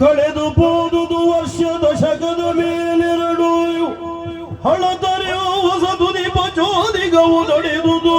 ಕಳೆದು ಹೋದುದು ವರ್ಷ ದಶಕದ ಮೇಲೆರಡು. ಹಳತರೆಯೋ ಹೊಸ ತುದಿ ಪಚೋದಿಗವು ದೊಡೆದುದು